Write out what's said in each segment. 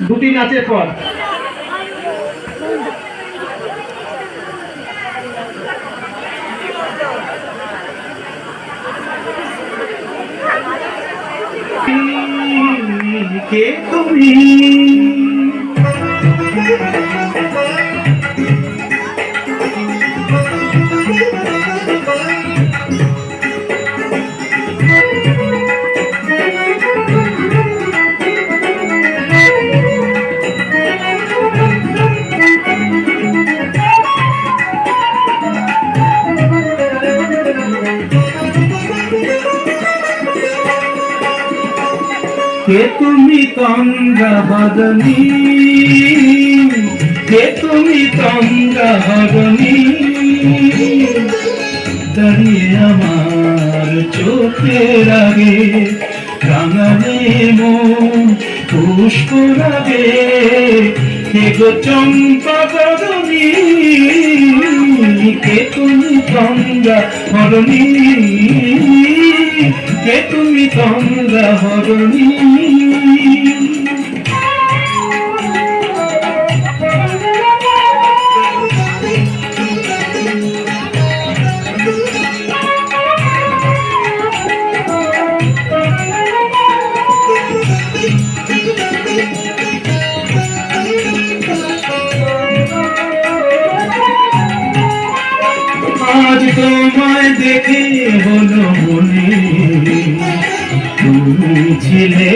দুটি নাচের পর কে তুমি? কে তুমি তন্দ্রা বদনী কে তুমি তন্দ্রা বদনী দাঁড়িয়ে আমার চোখের আগে রাঙানে মন, পুষ্প লাগে কে গো চম্পা বদনী কে তুমি তন্দ্রা বদনী কে তুমি তন্দ্রা বদনী আজ তোমায় দেখে হলো মনে। ছিলে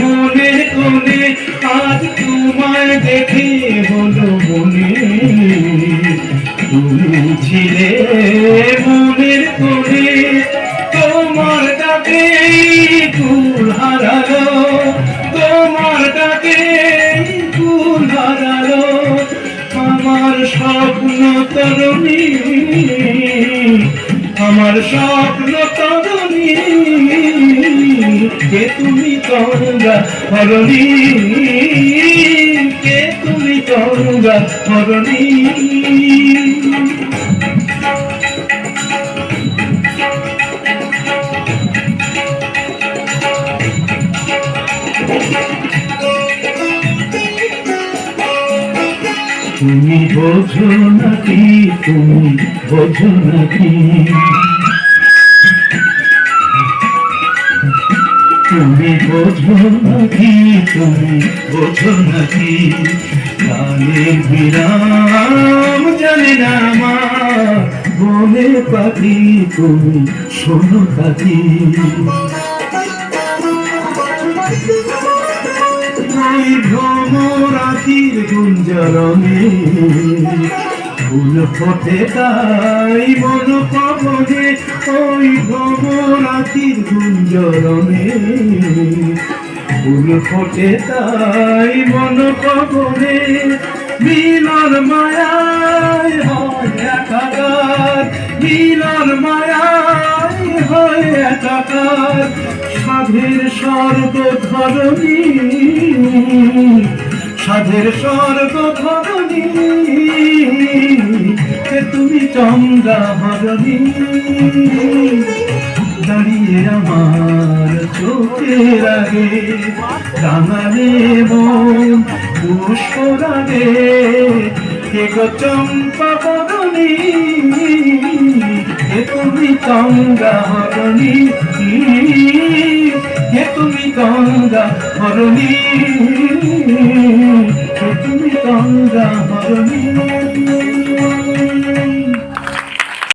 মনে কোনে আজ তোমায় দেখে হলো মনে। ছিলে মনের কোনে তোমার ডাকে ফুল হারালো, তোমার ডাকে ফুল হারালো, আমার স্বপ্ন তরুণী, আমার স্বপ্ন তরুণী। কে তুমি গঙ্গা হরণী কে তুমি গঙ্গা হরণী তুমি বোঝো নাকি তুমি বোঝো নাকি? তুমি বোঝো তুমি? বোঝো নাকি গানে বিরাম, জানে না আমার। মনে পাখি তুমি, শোনো পাখি। ভ্রমরাতির গুঞ্জরণে। ফুল ফোটে তাই মন পবনে ওই ভ্রমরাতির গুঞ্জরণে। ফুল ফোটে তাই মন পবনে মিলন মায়ায় হয় একাকার। মিলন মায়ায় হয় একাকার, সাধের স্বর্গ ধরণী সাধের স্বর্গ ধরণী চন্দ্রা হরণী দাঁড়িয়ে আমার চোখের আগে রাঙালে পুষ্প লাগে কে গো চম্পা বদনী কে তুমি গঙ্গা হরণী কে তুমি গঙ্গা হরণী কে তুমি গঙ্গা হরণী